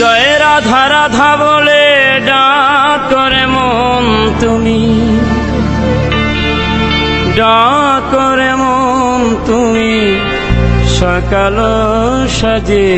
জয় রাধা রাধা বলে ডাক করে মন তুমি। ডাক করে মন তুমি সকাল সাজে।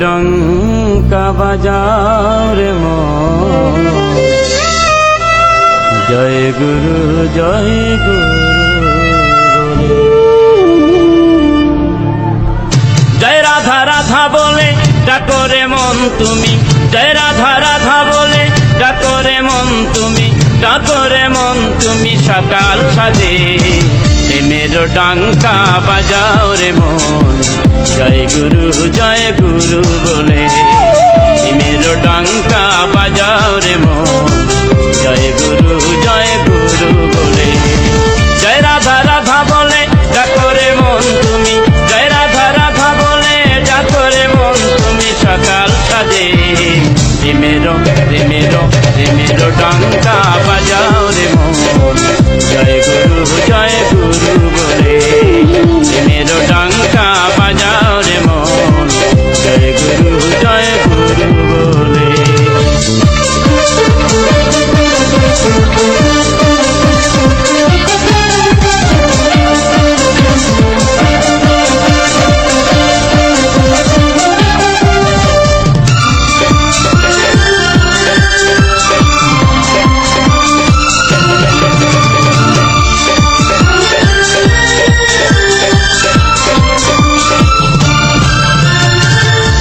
ডঙ্কা বাজার জয় গুরু জয় গুরু জয় রাধা রাধা বলে ডাকরে মন তুমি জয় রাধা রাধা বলে ডাকরে মন তুমি ডাকরে মন তুমি সকাল সাজে ডঙ্কা বাজাও রে মন। জয় গুরু জয় গুরু বলে। মেরো ডাংকা বাজাও রে মন। জয় গুরু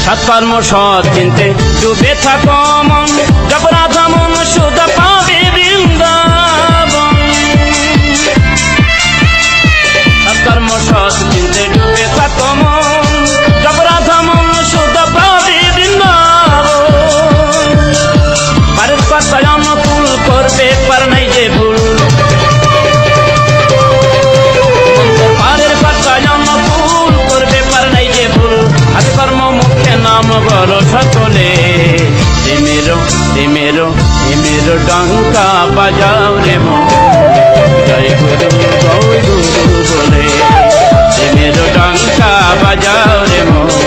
সৎকর্ম সৎ চিনতে ডুবে থাকো মন জপনা বাজাও ডাঙ্কা বাজাও রে মন জয় গুরু গৌর গুরু বলে মেরো ডাঙ্কা বাজাও রে মন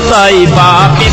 তাই পাপি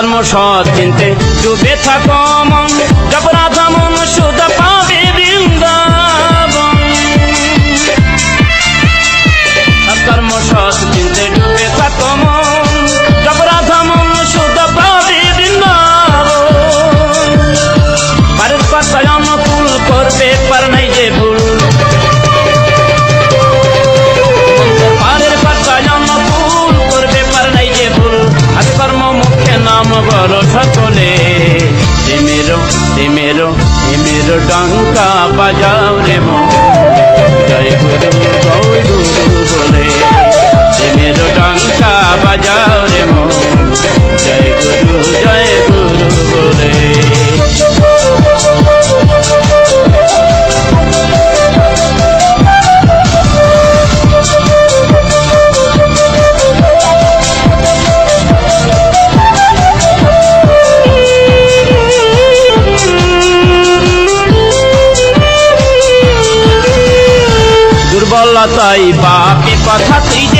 ধর্ম সৎ চিনতে ডুবে থাকো মন। জপরাধ বাজাও রে মন যতই পাপি কথা তুই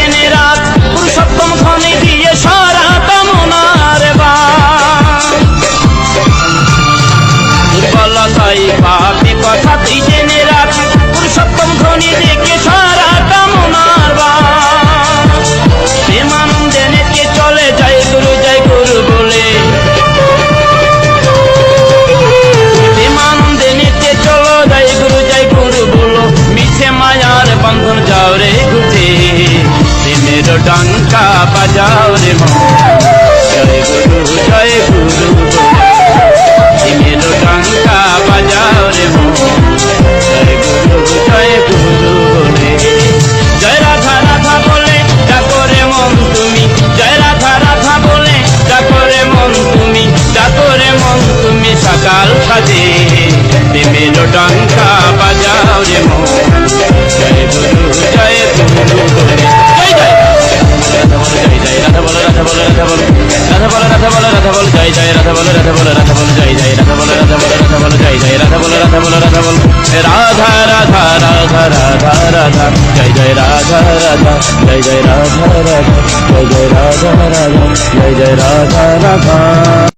जय जय राधा राधा जय जय राधा राधा जय जय राधा राधा।